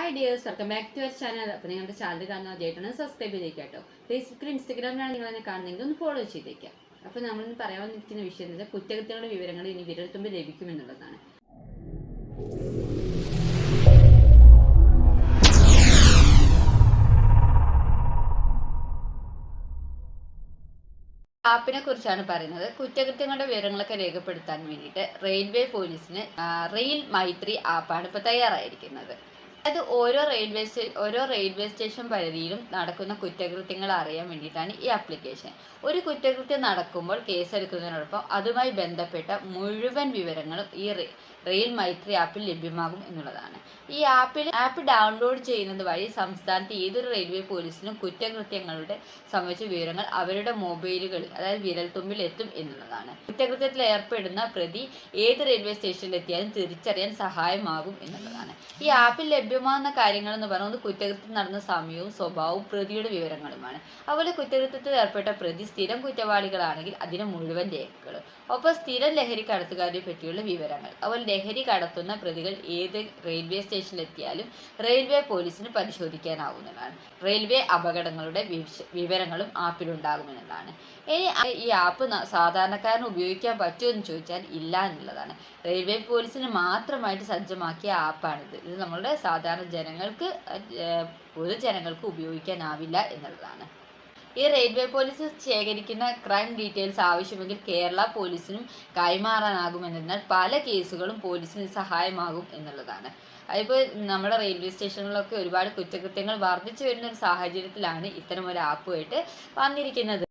Hi dears welcome back to our channel അപ്പോൾ നിങ്ങളുടെ channel കാണുന്ന ആദ്യമായിട്ടാണ് സബ്സ്ക്രൈബ് ചെയ്തേക്കാം കേട്ടോ. ഫേസ്ബുക്കിലും ഇൻസ്റ്റാഗ്രാമിലാണ് നിങ്ങൾ എന്നെ കാണുന്നതെങ്കിൽ ഒന്ന് ഫോളോ ചെയ്തേക്കാം അപ്പോൾ നമ്മളിന്ന് പറയാൻ വന്നിരിക്കുന്ന വിഷയം എന്ന് വെച്ചാൽ കുറ്റകൃത്യങ്ങളുടെ വിവരങ്ങൾ ഇനി വിരൽത്തുമ്പിൽ ലഭിക്കുമെന്നുള്ളതാണ്. ആപ്പിനെ കുറിച്ചാണ് പറയുന്നത്. കുറ്റകൃത്യങ്ങളുടെ വിവരങ്ങളൊക്കെ രേഖപ്പെടുത്താൻ വേണ്ടിയിട്ട് റെയിൽവേ പോലീസിന് റെയിൽ മൈത്രി ആപ്പാണ് ഇപ്പോൾ തയ്യാറായിരിക്കുന്നത്. അതായത് ഓരോ റെയിൽവേ ഓരോ റെയിൽവേ സ്റ്റേഷൻ പരിധിയിലും നടക്കുന്ന കുറ്റകൃത്യങ്ങൾ അറിയാൻ വേണ്ടിയിട്ടാണ് ഈ ആപ്ലിക്കേഷൻ ഒരു കുറ്റകൃത്യം നടക്കുമ്പോൾ കേസെടുക്കുന്നതിനോടൊപ്പം അതുമായി ബന്ധപ്പെട്ട മുഴുവൻ വിവരങ്ങളും ഈ റെയിൽ മൈത്രി ആപ്പിൽ ലഭ്യമാകും എന്നുള്ളതാണ്. ഈ ആപ്പിൽ ആപ്പ് ഡൗൺലോഡ് ചെയ്യുന്നത് വഴി സംസ്ഥാനത്തെ ഏതൊരു റെയിൽവേ പോലീസിനും കുറ്റകൃത്യങ്ങളുടെ സംബന്ധിച്ച വിവരങ്ങൾ അവരുടെ മൊബൈലുകളിൽ അതായത് വിരൽത്തുമ്പിൽ എത്തും എന്നുള്ളതാണ്. കുറ്റകൃത്യത്തിൽ ഏർപ്പെടുന്ന പ്രതി ഏത് റെയിൽവേ സ്റ്റേഷനിലെത്തിയാലും തിരിച്ചറിയാൻ സഹായമാകും എന്നുള്ളതാണ്. ഈ ആപ്പിൽ ലഭ്യമാകുന്ന കാര്യങ്ങൾ എന്ന് പറയുന്നത് കുറ്റകൃത്യം നടന്ന സമയവും സ്വഭാവവും പ്രതിയുടെ വിവരങ്ങളുമാണ്. അതുപോലെ കുറ്റകൃത്യത്തിൽ ഏർപ്പെട്ട പ്രതി സ്ഥിരം കുറ്റവാളികളാണെങ്കിൽ അതിന് മുഴുവൻ രേഖകളും ഒപ്പം സ്ഥിരം ലഹരി കടത്തുകാരെ പറ്റിയുള്ള വിവരങ്ങൾ. അതുപോലെ ലഹരി കടത്തുന്ന പ്രതികൾ ഏത് റെയിൽവേ സ്റ്റേഷനിലെത്തിയാലും റെയിൽവേ പോലീസിന് പരിശോധിക്കാനാവുന്നതാണ്. റെയിൽവേ അപകടങ്ങളുടെ വിവരങ്ങളും ആപ്പിൽ ഉണ്ടാകുമെന്നതാണ് ഇനി ഈ ആപ്പ് സാധാരണക്കാരന് ഉപയോഗിക്കാൻ പറ്റുമോ എന്ന് ചോദിച്ചാൽ ഇല്ല എന്നുള്ളതാണ്. റെയിൽവേ പോലീസിന് മാത്രമായിട്ട് സജ്ജമാക്കിയ ആപ്പാണിത്. ഇത് നമ്മളുടെ സാധാരണ ജനങ്ങൾക്ക് പൊതുജനങ്ങൾക്ക് ഉപയോഗിക്കാനാവില്ല എന്നുള്ളതാണ്. ഈ റെയിൽവേ പോലീസ് ശേഖരിക്കുന്ന ക്രൈം ഡീറ്റെയിൽസ് ആവശ്യമെങ്കിൽ കേരള പോലീസിനും കൈമാറാനാകുമെന്നതിനാൽ പല കേസുകളും പോലീസിന് സഹായമാകും എന്നുള്ളതാണ്. അതിപ്പോൾ നമ്മുടെ റെയിൽവേ സ്റ്റേഷനുകളിലൊക്കെ ഒരുപാട് കുറ്റകൃത്യങ്ങൾ വർദ്ധിച്ചു വരുന്ന ഒരു സാഹചര്യത്തിലാണ് ഇത്തരം ഒരു ആപ്പുമായിട്ട് വന്നിരിക്കുന്നത്.